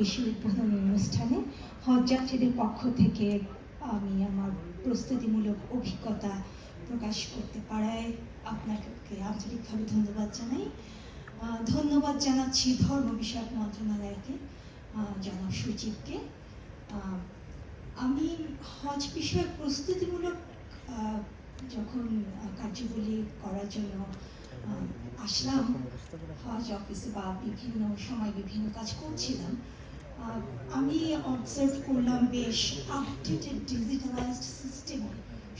বেশি উদ্বোধনী অনুষ্ঠানে হজযাত্রীদের পক্ষ থেকে আমি আমার প্রস্তুতিমূলক অভিজ্ঞতা প্রকাশ করতে পারায় আপনাকে আন্তরিকভাবে ধন্যবাদ জানাই। ধন্যবাদ জানাচ্ছি ধর্ম বিষয়ক মন্ত্রণালয়কে জনাব সচিবকে আমি হজ বিষয়ক প্রস্তুতিমূলক যখন আহ, কার্যবলী করার জন্য আসলাম হজ অফিসে বা বিভিন্ন সময় বিভিন্ন কাজ করছিলাম আমি অবজার্ভ করলাম বেশ আপডেটেড ডিজিটালাইজড সিস্টেমে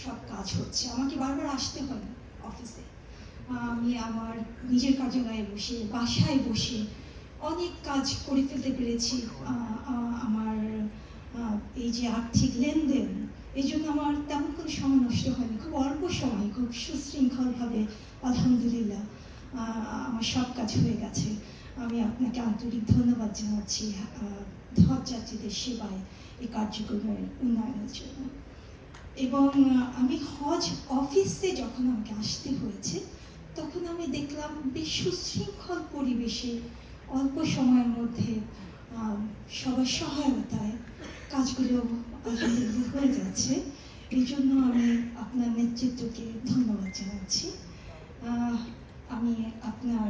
সব কাজ হচ্ছে। আমাকে বারবার আসতে হয় অফিসে আমি আমার নিজের কার্যালয়ে বসে, বাসায় বসে অনেক কাজ করে ফেলতে পেরেছি। আমার এই যে আর্থিক লেনদেন, এই জন্য আমার তেমন কোনো সময় নষ্ট হয়নি। খুব অল্প সময়, খুব সুশৃঙ্খলভাবে, আলহামদুলিল্লাহ আমার সব কাজ হয়ে গেছে। আমি আপনাকে আন্তরিক ধন্যবাদ জানাচ্ছি হজযাত্রীদের সেবায় এই কার্যক্রমের উন্নয়নের জন্য। এবং আমি হজ অফিসে যখন আমাকে আসতে হয়েছে, তখন আমি দেখলাম বেশ সুশৃঙ্খল পরিবেশে অল্প সময়ের মধ্যে সবার সহায়তায় কাজগুলো হয়ে যাচ্ছে। এই জন্য আমি আপনার নেতৃত্বকে ধন্যবাদ জানাচ্ছি আহ, আমি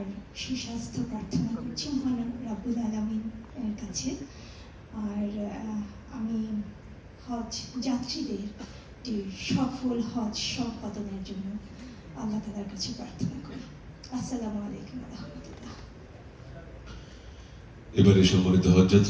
আপনার সুস্বাস্থ্য প্রার্থনা করছি মহান রাব্বুল আলমিনের কাছে। আর আমি হজ যাত্রীদের একটি সফল হজ সম্পাদনের জন্য আল্লাহ তালার কাছে প্রার্থনা করি। আসসালামু আলাইকুম রহমতুল্লাহ। এবারে সম্মানিত হজযাত্রী